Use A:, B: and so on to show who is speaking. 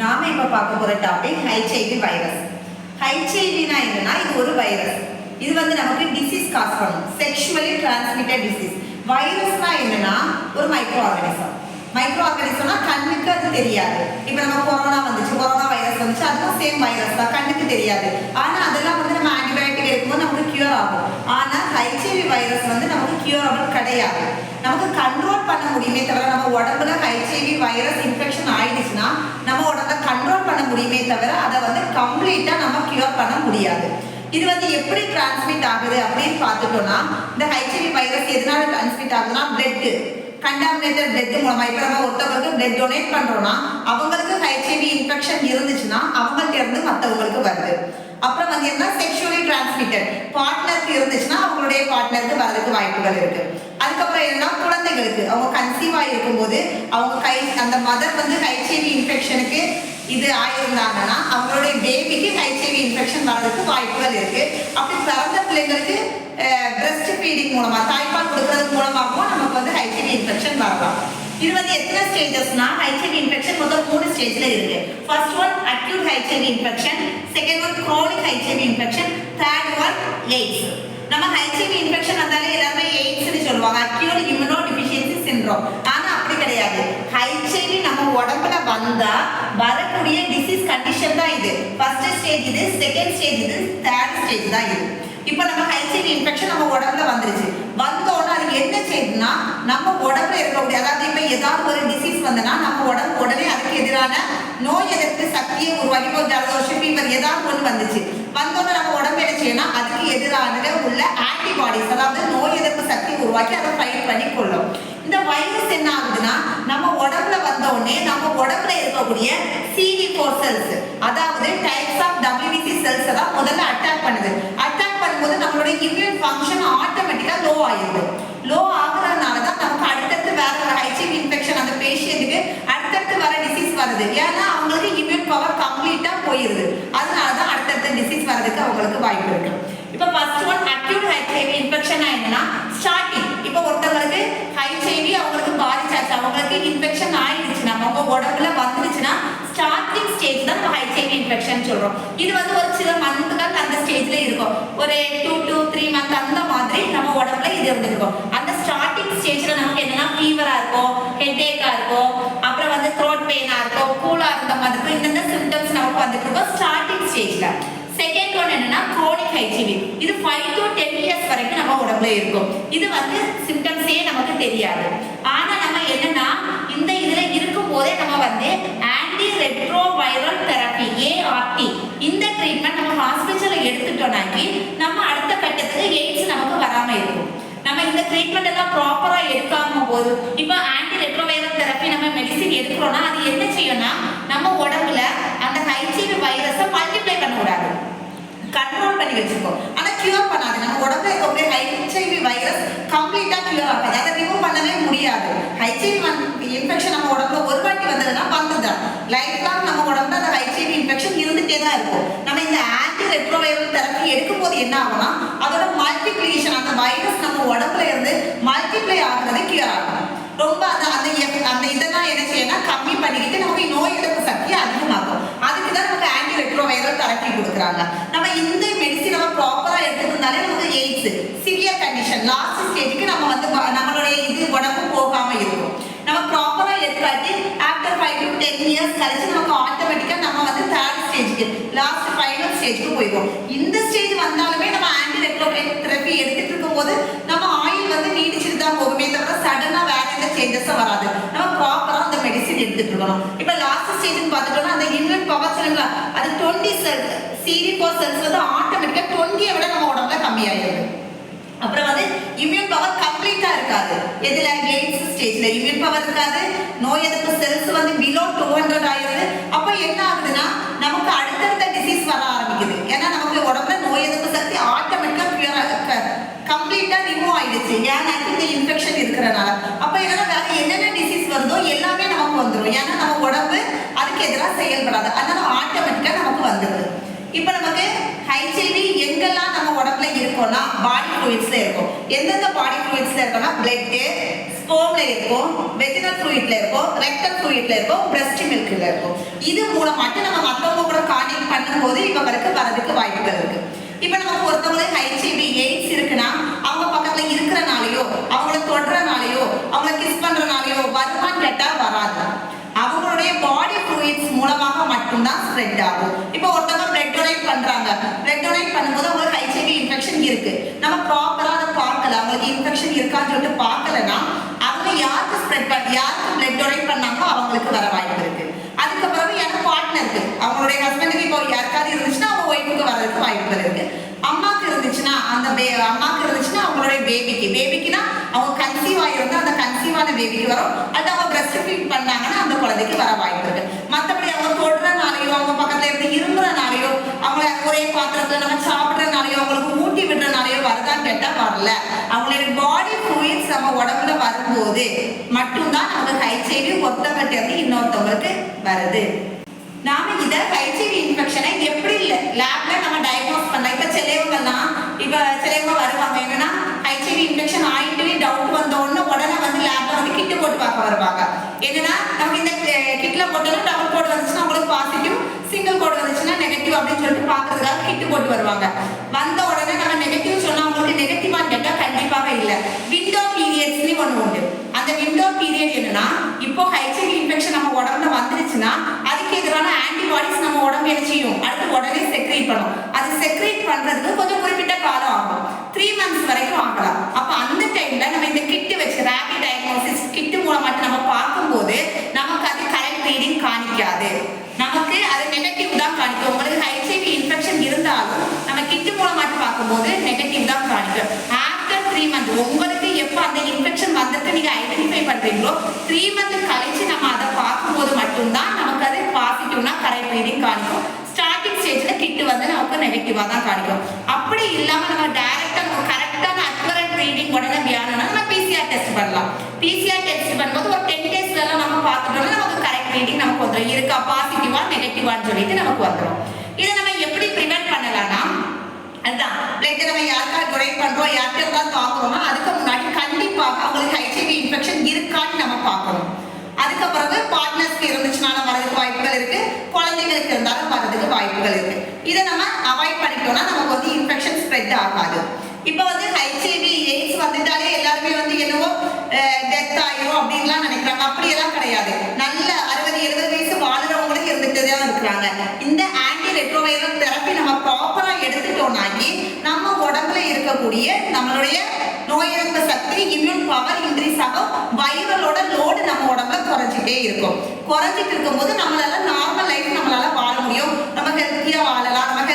A: நாம இப்போ பார்க்க போகிற டாபிக் ஹைச்ஐவி வைரஸ் ஹைச்ஐவினா என்னன்னா இது ஒரு வைரஸ் இது வந்து நமக்கு டிசீஸ் காஸ் பண்ணும். செக்ஷுவலி டிரான்ஸ்மிட்டட் டிசீஸ் வைரஸ்னா என்னன்னா ஒரு மைக்ரோ ஆர்கானிசம் மைக்ரோ ஆர்கானிசம்னா கண்ணுக்கு அது தெரியாது. இப்போ நம்ம கொரோனா வந்துச்சு கொரோனா வைரஸ் வந்துச்சு அதுவும் சேம் வைரஸ் தான். கண்ணுக்கு தெரியாது. ஆனால் அதெல்லாம் வந்து நம்ம ஆன்டிபயோட்டிக் எடுக்கும்போது நமக்கு கியூர் ஆகும் ஆனா ஹெச்ஐவி வைரஸ் வந்து நமக்கு கியூரபிள் கிடையாது. நமக்கு கண்ட்ரோல் பண்ண முடியுமே தவிர நம்ம உடம்புல ஹெச்ஐவி வைரஸ் இன்ஃபெக்ஷன் ஆயிடுச்சுன்னா நம்ம உடம்புல கண்ட்ரோல் பண்ண முடியுமே தவிர அதை வந்து கம்ப்ளீட்டா நம்ம கியூர் பண்ண முடியாது. இது வந்து எப்படி டிரான்ஸ்மிட் ஆகுது அப்படின்னு பார்த்துட்டோம்னா இந்த ஹெச்ஐவி வைரஸ் எதனால டிரான்ஸ்மிட் ஆகுதுன்னா பிளட் கண்டாமினேட்டட் பிளட் மூலமா. இப்போ நம்ம ஒருத்தவங்களுக்கு பிளட் டொனேட் பண்றோம்னா அவங்களுக்கு ஹெச்ஐவி இன்ஃபெக்ஷன் இருந்துச்சுன்னா அவங்க அப்புறம் வந்து என்ன செக்ஷுவலி டிரான்ஸ்மிட்டட் பார்ட்னருக்கு இருந்துச்சுன்னா அவங்களுடைய பார்ட்னருக்கு வரதுக்கு வாய்ப்புகள் இருக்கு. அதுக்கப்புறம் என்னன்னா குழந்தைகளுக்கு அவங்க கன்சீவ் ஆகிருக்கும்போது அவங்க கை அந்த மதர் வந்து ஹைச்ஐவி இன்ஃபெக்ஷனுக்கு இது ஆயிருந்தாங்கன்னா அவங்களுடைய பேபிக்கு ஹைச்ஐவி இன்ஃபெக்ஷன் வர்றதுக்கு வாய்ப்புகள் இருக்கு. அப்படி பிறந்த பிள்ளைங்களுக்கு பிரஸ்ட் ஃபீடிங் மூலமா தாய்ப்பால் கொடுக்கறது மூலமாகவும் நமக்கு வந்து ஹைச்ஐவி இன்ஃபெக்ஷன் வரலாம். இது வந்து எத்தனை ஸ்டேஜஸ்னா ஹெச்ஐவி இன்ஃபெக்ஷன் மொத்தம் மூணு ஸ்டேஜ்ல இருக்கு. First one acute HIV infection second one chronic HIV infection third one AIDS நம்ம ஹெச்ஐவி இன்ஃபெக்ஷன் வந்தாலே எல்லாமே எய்ட்ஸ்னு சொல்லுவாங்க. அக்யூட் இம்யூனோ டிஃபிஷியன்சி சின்ரோம் ஆனா அப்படி கிடையாது. ஹெச்ஐவி நம்ம உடம்புல வந்தா வரக்கூடிய டிசீஸ் கண்டிஷன் தான் இது. ஃபர்ஸ்ட் ஸ்டேஜ் இது செகண்ட் ஸ்டேஜ் இது தேர்ட் ஸ்டேஜ் தான் இது. இப்போ நம்ம ஹெச்ஐவி இன்ஃபெக்ஷன் நம்ம உடம்புல வந்துருச்சு. வந்தோடனே அது என்ன செய்யுதுன்னா நம்ம உடம்புல இருக்கக்கூடிய அதாவது இப்போ ஏதாவது ஒரு டிசீஸ் வந்தனா நம்ம உடம்பு உடனே அதுக்கு எதிரான நோய் எதிர்ப்பு சக்தியை உருவாக்கி இப்போ ஜலதோஷம் ஃபீவர் ஏதாவது ஒன்று வந்துச்சு. வந்தோடனே நம்ம உடம்பு என்ன செய்யணும் அதுக்கு எதிரான உள்ள ஆன்டிபாடிஸ் அதாவது நோய் எதிர்ப்பு சக்தி உருவாக்கி அதை ஃபைட் பண்ணி கொள்ளும். இந்த வைரஸ் என்ன ஆகுதுன்னா நம்ம உடம்புல வந்த உடனே நம்ம உடம்புல இருக்கக்கூடிய சிடி ஃபோர் செல்ஸ் அதாவது டைப்ஸ் ஆஃப் டபிள்யூபிசி செல்ஸ் தான் முதல்ல அட்டாக் பண்ணுது அட்டாக் பண்ணும்போது நம்மளுடைய இம்யூன் ஃபங்க்ஷன் ஆட்டோமேட்டிக்காக லோ ஆயிடுது லோ ஆகுறதுனால தான் நமக்கு அடுத்தடுத்து வேற ஒரு ஹைச்சிவி இன்ஃபெக்ஷன் அந்த பேஷண்ட்டுக்கு அடுத்தடுத்து வர டிசீஸ் வருது ஏன்னா அவங்களுக்கு இம்யூன் பவர் கம்ப்ளீட்டாக போயிருது அதனால தான் அடுத்தடுத்த டிசீஸ் வர்றதுக்கு அவங்களுக்கு வாய்ப்பு இருக்கு இப்போ first one acute HIV infection என்னன்னா ஸ்டார்டிங் இப்போ ஒருத்தவங்களுக்கு ஹெச்ஐவி அவங்களுக்கு பாதிச்சாச்சு அவங்களுக்கு இன்ஃபெக்ஷன் ஆயிடுச்சுன்னா அவங்க உடம்புல வந்துருச்சுன்னா ஸ்டார்டிங் ஸ்டேஜ் தான் நம்ம ஹெச்ஐவி இன்ஃபெக்ஷன் சொல்றோம் இது வந்து ஒரு சில மந்த்துகள் அந்த ஸ்டேஜ்ல இருக்கும் ஒரு டூ டூ த்ரீ மந்த் அந்த மாதிரி நம்ம உடம்புல இது இருந்திருக்கும் அந்த ஸ்டார்டிங் ஸ்டேஜ்ல நமக்கு என்னன்னா ஃபீவரா இருக்கும் ஹெட்டேக்கா இருக்கும் அப்புறம் வந்து த்ரோட் பெயினா இருக்கும் கூலா இருந்த மாதிரி இருக்கும் இந்தந்த சிம்டம்ஸ் நமக்கு வந்துட்டு இருக்கும் ஸ்டார்டிங் ஸ்டேஜ்ல என்னன்னா குரோனிக் ஹைஜிவி இது ஃபைவ் டு டென் இயர்ஸ் வரைக்கும் நம்ம உடம்புல இருக்கும். இது வந்து சிம்டம்ஸே நமக்கு தெரியாது. ஆனா நம்ம என்னன்னா இந்த இதுல இருக்கும் போதே நம்ம வந்து anti retro viral therapy ART இந்த ட்ரீட்மெண்ட் நம்ம ஹாஸ்பிட்டல்ல எடுத்துட்டோம்னாக்கி நம்ம அடுத்த கட்டத்துக்கு எய்ட்ஸ் நமக்கு வராம இருக்கும். நம்ம இந்த ட்ரீட்மெண்ட் எல்லாம் ப்ராப்பரா எடுக்காம போது இப்போ ஆன்டி ரெட்ரோவைரல் தெரப்பி நம்ம மெடிசின் எடுக்கிறோம்னா அது என்ன செய்யும்னா நம்ம உடம்புல அந்த ஹைஜீவி வைரஸை மல்டிப்ளை பண்ணக்கூடாது. கண்ட்ரோல் பண்ணி வச்சிருக்கோம் ஆனா கியூர் பண்ணாது. நம்ம உடம்புல இருக்கக்கூடிய ஹெச்ஐவி வைரஸ் கம்ப்ளீட்டா கியூர் ஆகாது. அதை ரிமூவ் பண்ணவே முடியாது. ஹெச்ஐவி இன்ஃபெக்ஷன் நம்ம உடம்புல ஒரு வாட்டி வந்ததுன்னா வந்ததுதான் லைஃப் லாங் நம்ம உடம்புல அந்த ஹெச்ஐவி இன்ஃபெக்ஷன் இருந்துட்டே தான் இருக்கும். நம்ம இந்த ஆன்டி ரெட்ரோவைரல் தெரப்பி எடுக்கும் போது என்ன ஆகும்னா அதோட மல்டிப்ளிகேஷன் அந்த வைரஸ் நம்ம உடம்புல இருந்து மல்டிப்ளை ஆகுறது கியூர் ஆகும் ரொம்ப அந்த அந்த அந்த இதெல்லாம் என்ன செய்யணும்னா கம்மி பண்ணிக்கிட்டு நமக்கு நோய் எதிர்ப்பு சக்தி அதிகமாகும் அதுக்கு தான் நமக்கு ஆன்டி ரெட்ரோவைரல் தெரப்பி கொடுக்குறாங்க. நம்ம இந்த மெடிசின் நம்ம ப்ராப்பரா எடுத்துருந்தாலே நமக்கு எய்ட்ஸ் சிவியர் கண்டிஷன் லாஸ்ட் ஸ்டேஜுக்கு நம்ம வந்து நம்மளுடைய இது உடம்பு போகாம இருக்கும். நம்ம ப்ராப்பரா எடுக்காட்டி after five to ten years கழிச்சு நமக்கு ஆட்டோமேட்டிக்கா நம்ம வந்து தேர்ட் ஸ்டேஜ்க்கு லாஸ்ட் ஃபைனல் ஸ்டேஜ்க்கு போயிடும் இந்த ஸ்டேஜ் வந்தாலுமே நம்ம ஆன்டி ரெட்ரோவைரல் தெரப்பி எடுத்துட்டு இருக்கும்போது நம்ம ஆயில் வந்து நீடிச்சிட்டு தான் போகுமே தவிர சடனா வேற எந்த சேஞ்சஸும் வராது. நம்ம ப்ராப்பரா அந்த மெடிசின் எடுத்துட்டு இருக்கணும். இப்போ லாஸ்ட் ஸ்டேஜ்னு பார்த்துட்டோம்னா அந்த இம்யூன் அது twenty cells CD four cells வந்து ஆட்டோமேட்டிக்காக டுவெண்ட்டியை விட நம்ம உடம்புல கம்மியாயிடுது அப்புறம் வந்து இம்யூன் பவர் கம்ப்ளீட்டா இருக்காது. எதுல? எய்ட்ஸ் ஸ்டேஜ்ல இம்யூன் பவர் இருக்காது. நோய் எதிர்ப்பு செல்ஸ் வந்து பிலோ டூ ஹண்ட்ரட் ஆயிருது அப்போ என்ன ஆகுதுன்னா நமக்கு அடுத்தடுத்த டிசீஸ் வர ஆரம்பிக்குது. ஏன்னா நமக்கு உடம்புல நோய் எதிர்ப்பு சக்தி ஆட்டோமேட்டிக்கா பியூரா கம்ப்ளீட்டா ரிமூவ் ஆயிடுச்சு. ஏன்னா இந்த இன்ஃபெக்ஷன் இருக்கிறனால. அப்போ என்னன்னா வேற என்னென்ன டிசீஸ் வருதோ எல்லாமே நமக்கு வந்துடும் ஏன்னா நம்ம உடம்பு அதுக்கு எதிராக செயல்படாது. அதனால ஆட்டோமேட்டிக்கா நமக்கு வந்துடுது. இப்போ நமக்கு ஹைச்ஐவி எங்கெல்லாம் நம்ம உடம்புல இருக்கோம்னா பாடி ஃப்ளூயிட்ஸ்ல இருக்கும். எந்தெந்த பாடி ஃப்ளூயிட்ஸ்ல இருக்கோம்னா பிளட்டு ஸ்போம்ல இருக்கும் வெஜினல் ஃப்ளூயிட்ல இருக்கும் ரெக்டல் ஃப்ளூயிட்ல இருக்கும் பிரஸ்ட் மில்க்ல இருக்கும். இது மூலமாட்டு நம்ம மத்தவங்க கூட கான்டெக்ட் பண்ணும்போது இவங்களுக்கு வரதுக்கு வாய்ப்புகள் இருக்கு. இப்போ நமக்கு ஒருத்தவங்களுக்கு ஹைச்சிபி எய்ட்ஸ் இருக்குன்னா அவங்க பக்கத்துல இருக்கிறனாலயோ அவங்கள தொடுறனாலயோ அவங்கள கிஸ் பண்றனாலயோ வருமான்னு கேட்டா வராது. அவங்களுடைய பாடி ஃப்ளூயிட்ஸ் மூலமாக மட்டும்தான் ஸ்ப்ரெட் ஆகும். இப்போ ஒருத்தவங்க பிளட் டொனேட் பண்றாங்க. பிளட் டொனேட் பண்ணும்போது அவங்களுக்கு ஹைச்சிபி இன்ஃபெக்ஷன் இருக்கு. நம்ம ப்ராப்பரா அதை பார்க்கல. அவங்களுக்கு இன்ஃபெக்ஷன் இருக்கான்னு சொல்லிட்டு பார்க்கலன்னா அவங்க யாருக்கு ஸ்ப்ரெட் பண்ண யாருக்கு பிளட் டொனேட் பண்ணாங்களோ அவங்களுக்கு வர வாய்ப்பு இருக்கு. அதுக்கப்புறம் எனக்கு பார்ட்னருக்கு அவங்களுடைய ஹஸ்பண்டுக்கு இப்போ யாருக்காவது இருந்துச்சுன்னா அவங்க ஒய்ஃபுக்கு வர்றதுக்கு வாய்ப்பு இருக்கு. அம்மாக்கு இருந்துச்சுன்னா அந்த பே அம்மாக்கு இருந்துச்சுன்னா அவங்களுடைய பேபிக்கு பேபிக்குன்னா அவங்க கன்சீவ் ஆகிருந்தா அந்த கன்சீவ் ஆன பேபிக்கு வரும். அது அவங்க பிரஸ்ட் ஃபீட் பண்ணாங்கன்னா அந்த குழந்தைக்கு வர வாய்ப்பு இருக்கு மற்றபடி அவங்க தொடுறனாலையோ அவங்க பக்கத்துல இருந்து இருமுறனாலையோ அவங்கள ஒரே பாத்திரத்துல நம்ம சாப்பிட்றனாலையோ அவங்களுக்கு ஊட்டி விடுறனாலையோ வரல. அவங்களுடைய பாடி ஃப்ளூயிட்ஸ் நம்ம உடம்புல வரும்போது மட்டும்தான் நமக்கு ஹைச்ஐவி ஒருத்தவங்கள்ட்ட இருந்து இன்னொருத்தவங்களுக்கு வருது. நாம இத ஹைச்ஐவி இன்ஃபெக்ஷனை எப்படி லேப்ல நம்ம டயக்னோஸ் பண்ணலாம். இப்ப சிலவங்கலாம் இப்ப சிலவங்க வருவாங்க. என்னன்னா ஹைச்ஐவி இன்ஃபெக்ஷன் ஆயிட்டு டவுட் வந்த உடனே உடனே வந்து லேப்ல வந்து கிட்டு போட்டு பார்க்க வருவாங்க. என்னன்னா நமக்கு இந்த கிட்ல போட்டாலும் டபுள் கோடு வந்துச்சுன்னா அவங்களுக்கு பாசிட்டிவ் சிங்கிள் கோடு வந்துச்சு அப்படின்னு சொல்லிட்டு பாக்குறதுக்காக கிட்டு போட்டு வருவாங்க. வந்த உடனே நம்ம நெகட்டிவ் சொன்னா அவங்களுக்கு நெகட்டிவா கேட்டா கண்டிப்பாக இல்ல. விண்டோ பீரியட்ஸ்னு ஒண்ணு உண்டு. அந்த விண்டோ பீரியட் என்னன்னா இப்போ ஹைச்சிவி இன்ஃபெக்ஷன் நம்ம உடம்புல வந்துருச்சுன்னா அதுக்கு எதிரான ஆன்டிபாடிஸ் நம்ம உடம்பு என்ன செய்யும்? அடுத்து உடனே செக்ரேட் பண்ணும். அது செக்ரேட் பண்றதுக்கு கொஞ்சம் குறிப்பிட்ட காலம் ஆகும். த்ரீ மந்த்ஸ் வரைக்கும் ஆகலாம். அப்ப அந்த டைம்ல நம்ம இந்த கிட்டு வச்சு ரேபிட் டயக்னோசிஸ் கிட்டு மூலமா நம்ம பார்க்கும்போது நமக்கு அது கரெக்ட் ரீடிங் காணிக்காது. நமக்கு அது நெகட்டிவ் தான் காணிக்கும். உங்களுக்கு இன்ஃபெக்ஷன் இருந்தாலும் நம்ம கிட்டு மூலமாட்டு பார்க்கும்போது நெகட்டிவ் தான் காணிக்கும் ஆஃப்டர் த்ரீ மந்த் உங்களுக்கு எப்போ அந்த இன்ஃபெக்ஷன் வந்துட்டு நீங்க ஐடென்டிஃபை பண்றீங்களோ த்ரீ மந்த் கழிச்சு நம்ம அதை பார்க்கும்போது மட்டும்தான் நமக்கு அது பாசிட்டிவ்னா கரெக்ட் ரீடிங் காணிக்கும். ஸ்டார்டிங் ஸ்டேஜ்ல கிட்டு வந்து நமக்கு நெகட்டிவா தான் காணிக்கும். அப்படி இல்லாம நம்ம டைரக்டா கரெக்டான அக்யூரேட் ரீடிங் உடனே வியானம்னா நம்ம பிசிஆர் டெஸ்ட் பண்ணலாம். பிசிஆர் டெஸ்ட் பண்ணும்போது ஒரு டென் டேஸ்ல நம்ம பார்த்துட்டோம்னா நமக்கு கரெக்ட் ரீடிங் நமக்கு வந்துடும் இருக்கா பாசிட்டிவா நெகட்டிவான்னு சொல்லிட்டு நமக்கு வந்துடும் இதை நம்ம எப்படி ப்ரிவென்ட் பண்ணலாம்னா லைக் நம்ம யாருக்கா டொனேட் பண்றோம் யார்கிட்ட தான் தாக்குறோமோ அதுக்கு முன்னாடி கண்டிப்பாக அவங்களுக்கு ஹைச்சிவி இன்ஃபெக்ஷன் இருக்கான்னு நம்ம பார்க்கணும். அதுக்கப்புறம் பார்ட்னர்ஸ்க்கு இருந்துச்சுனாலும் வரதுக்கு வாய்ப்புகள் இருக்கு. குழந்தைங்களுக்கு இருந்தாலும் வரதுக்கு வாய்ப்புகள் இருக்கு. இதை நம்ம அவாய்ட் பண்ணிட்டோம்னா நமக்கு வந்து இன்ஃபெக்ஷன் ஸ்ப்ரெட் ஆகாது. இப்போ வந்து ஹைச்சிவி எய்ட்ஸ் வந்துட்டாலே எல்லாருமே வந்து என்னவோ டெத் ஆயிரும் அப்படின்லாம் நினைக்கிறாங்க. அப்படியெல்லாம் கிடையாது. ரெட்ரோவைரல் நம்ம ப்ராப்பரா எடுத்துட்டோம்னாக்கி நம்ம உடம்புல இருக்கக்கூடிய நம்மளுடைய நோய் எதிர்ப்பு சக்தி இம்யூன் பவர் இன்க்ரீஸ் ஆகும். வைரலோட லோடு நம்ம உடம்புல குறைஞ்சிட்டே இருக்கும். குறைஞ்சிட்டு இருக்கும்போது நம்மளால நார்மல் லைஃப் நம்மளால வாழ முடியும். நம்ம ஹெல்த்தியா வாழலாம். நம்ம